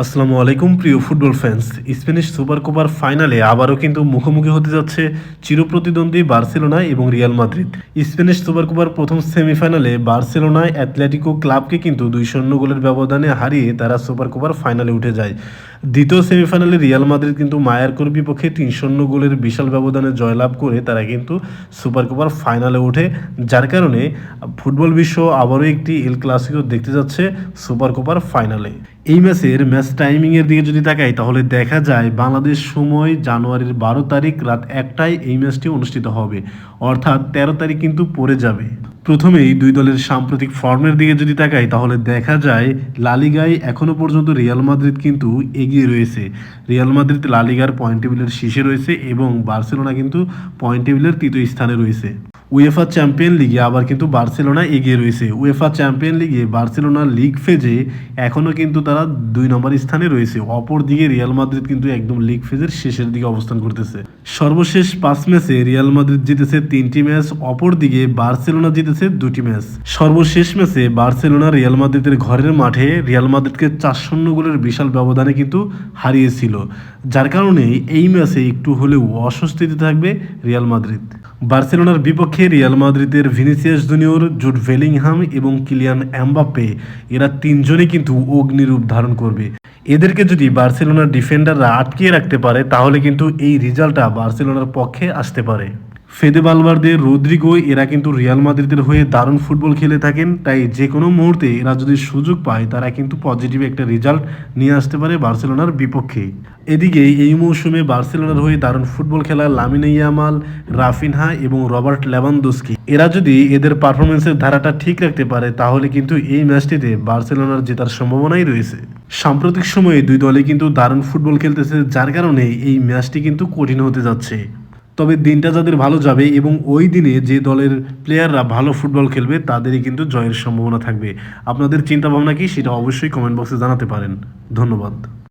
আসসালামু আলাইকুম, প্রিয় ফুটবল ফ্যান্স স্প্যানিশ সুপার কোপার ফাইনালে আবারও কিন্তু মুখোমুখি হতে যাচ্ছে চিরপ্রতিদ্বন্দ্বী বার্সেলোনা এবং রিয়াল মাদ্রিদ। স্প্যানিশ সুপার কোপার প্রথম সেমিফাইনালে বার্সেলোনায় অ্যাথলেটিকো ক্লাবকে কিন্তু দুই শূন্য গোলের ব্যবধানে হারিয়ে তারা সুপার কোপার ফাইনালে উঠে যায়। দ্বিতীয় সেমিফাইনালে রিয়াল মাদ্রিদ কিন্তু মায়ারকোর বিপক্ষে তিন শূন্য গোলের বিশাল ব্যবধানে জয়লাভ করে তারা কিন্তু সুপার কোপার ফাইনালে ওঠে, যার কারণে ফুটবল বিশ্ব আবারও একটি এল ক্লাসিকো দেখতে যাচ্ছে সুপার কোপার ফাইনালে। এই ম্যাচের ম্যাচ টাইমিংয়ের দিকে যদি তাকাই, তাহলে দেখা যায় বাংলাদেশ সময় জানুয়ারির বারো তারিখ রাত একটায় এই ম্যাচটি অনুষ্ঠিত হবে। অর্থাৎ তেরো তারিখ কিন্তু পড়ে যাবে। প্রথমেই দুই দলের সাম্প্রতিক ফর্মের দিকে যদি তাকাই, তাহলে দেখা যায় লালিগায় এখনও পর্যন্ত রিয়াল মাদ্রিদ কিন্তু এগিয়ে রয়েছে। রিয়াল মাদ্রিদ লালিগার পয়েন্ট টেবিলের শীর্ষে রয়েছে এবং বার্সেলোনা কিন্তু পয়েন্ট টেবিলের তৃতীয় স্থানে রয়েছে। উয়েফা চ্যাম্পিয়ন লিগে আবার কিন্তু বার্সেলোনা এগিয়ে রয়েছে। উয়েফা চ্যাম্পিয়ন লিগে বার্সেলোনা লিগ ফেজে এখনও কিন্তু তারা দুই নম্বর স্থানে রয়েছে। অপর দিকে রিয়াল মাদ্রিদ কিন্তু একদম লিগ ফেজের শেষের দিকে অবস্থান করতেছে। সর্বশেষ পাঁচ ম্যাচে রিয়াল মাদ্রিদ জিতেছে তিনটি ম্যাচ, অপর দিকে বার্সেলোনা জিতেছে দুটি ম্যাচ। সর্বশেষ ম্যাচে বার্সেলোনা রিয়াল মাদ্রিদের ঘরের মাঠে রিয়াল মাদ্রিদকে চার শূন্য গোলের বিশাল ব্যবধানে কিন্তু হারিয়েছিল। যার কারণে এই ম্যাচে একটু হলেও অস্বস্তিতে থাকবে রিয়াল মাদ্রিদ বার্সেলোনার বিপক্ষে রিয়াল মাদ্রিদের ভিনিসিয়াস জুনিয়র জুট ভেলিংহাম এবং কিলিয়ান অ্যাম্বাপ্পে এরা তিনজনই কিন্তু অগ্নিরূপ ধারণ করবে। এদেরকে যদি বার্সেলোনার ডিফেন্ডাররা আটকিয়ে রাখতে পারে, তাহলে কিন্তু এই রেজাল্টটা বার্সেলোনার পক্ষে আসতে পারে। ফেদে বালভার্দে রদ্রিগো, এরা কিন্তু রিয়াল মাদ্রিদের হয়ে দারুণ ফুটবল খেলে থাকেন, তাই যে কোনো মুহূর্তে এরা যদি সুযোগ পায়, তারা কিন্তু পজিটিভ একটা রেজাল্ট নিয়ে আসতে পারে বার্সেলোনার বিপক্ষে। এদিকে এই মৌসুমে বার্সেলোনার হয়ে দারুণ ফুটবল খেলা লামিনে ইয়ামাল, রাফিনহা এবং রবার্ট লেভানদোস্কি। এরা যদি এদের পারফরমেন্সের ধারাটা ঠিক রাখতে পারে, তাহলে কিন্তু এই ম্যাচটিতে বার্সেলোনার জেতার সম্ভাবনাই রয়েছে। সাম্প্রতিক সময়ে দুই দলে কিন্তু দারুণ ফুটবল খেলতেছে, যার কারণে এই ম্যাচটি কিন্তু কঠিন হতে যাচ্ছে। তবে দিনটা যাদের ভালো যাবে এবং ওই দিনে যে দলের প্লেয়াররা ভালো ফুটবল খেলবে, তাদেরই কিন্তু জয়ের সম্ভাবনা থাকবে। আপনাদের চিন্তাভাবনা কি, সেটা অবশ্যই কমেন্ট বক্সে জানাতে পারেন। ধন্যবাদ।